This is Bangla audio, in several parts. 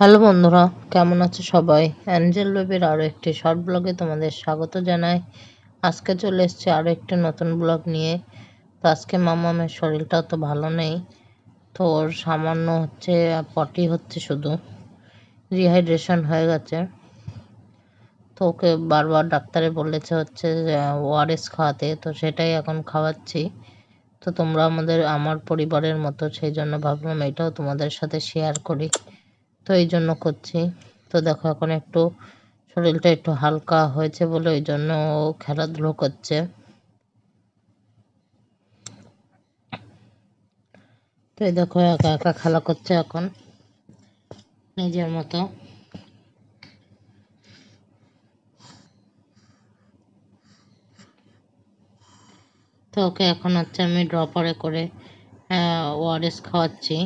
হ্যালো বন্ধুরা, কেমন আছো সবাই? অ্যাঞ্জেল বেবির আরও একটি শর্ট ব্লগে তোমাদের স্বাগত জানাই। আজকে চলে এসেছি আরও একটি নতুন ব্লগ নিয়ে। তো আজকে মামামের শরীরটা তো ভালো নেই। তো ওর সামান্য হচ্ছে পটি হচ্ছে শুধু। রিহাইড্রেশন হয়ে গেছে। তো ওকে বারবার ডাক্তারে বলেছে হচ্ছে ওআরএস খাওয়াতে। তো সেটাই এখন খাওয়াচ্ছি। তো তোমরা আমাদের, আমার পরিবারের মতো সেই জন্য ভাবলাম এটাও তোমাদের সাথে শেয়ার করি। তো এই জন্য করছি। তো দেখো এখন একটু শরীরটা একটু হালকা হয়েছে বলে ওই জন্য ও খেলাধুলো করছে। তো এই দেখো একা একা খেলা করছে এখন। নিজের মতো। তো ওকে এখন হচ্ছে আমি ড্রপারে করে ওআরএস খাওয়াচ্ছি।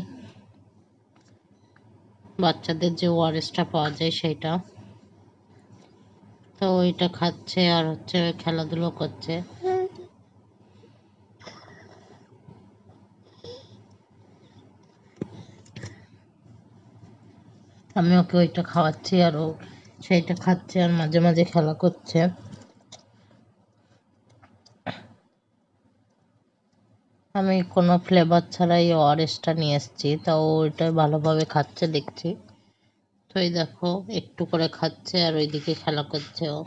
বাচ্চাদের যে ওআরএসটা পাওয়া যায় সেইটা তো ওইটা খাচ্ছে আর হচ্ছে খেলাধুলো করছে। আমি ওকে ওইটা খাওয়াচ্ছি আর ও সেইটা খাচ্ছে আর মাঝে মাঝে খেলা করছে। আমি কোনো ফ্লেভার ছাড়া ছাড়াই ওআরএসটা নিয়ে এসেছি, তাও ওইটা ভালোভাবে খাচ্ছে, দেখছি। তো এই দেখো, একটু করে খাচ্ছে আর ওইদিকে খেলা করছে ও।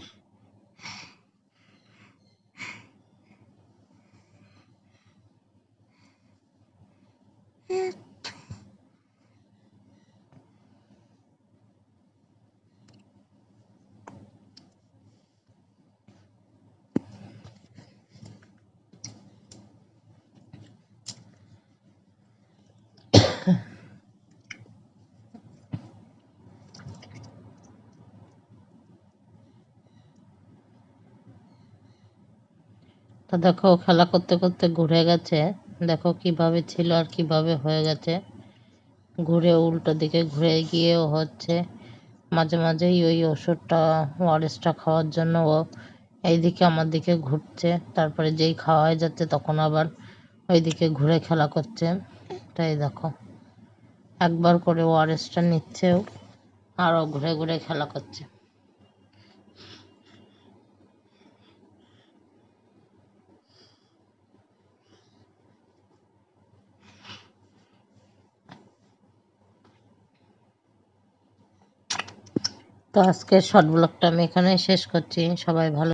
তো দেখো, খেলা করতে করতে ঘুরে গেছে। দেখো কীভাবে ছিল আর কীভাবে হয়ে গেছে। ঘুরে উল্টো দিকে ঘুরে গিয়েও হচ্ছে। মাঝে মাঝেই ওই ওষুধটা, ওয়ারেসটা খাওয়ার জন্য ও এইদিকে আমার দিকে ঘুরছে। তারপরে যেই খাওয়া হয়ে যাচ্ছে তখন আবার ওইদিকে ঘুরে খেলা করছে। তাই দেখো, একবার করে ওয়ারেসটা নিচ্ছেও আরও ঘুরে ঘুরে খেলা করছে। তো আজকের শর্ট ব্লগটা আমি এখানে শেষ করছি। সবাই ভালো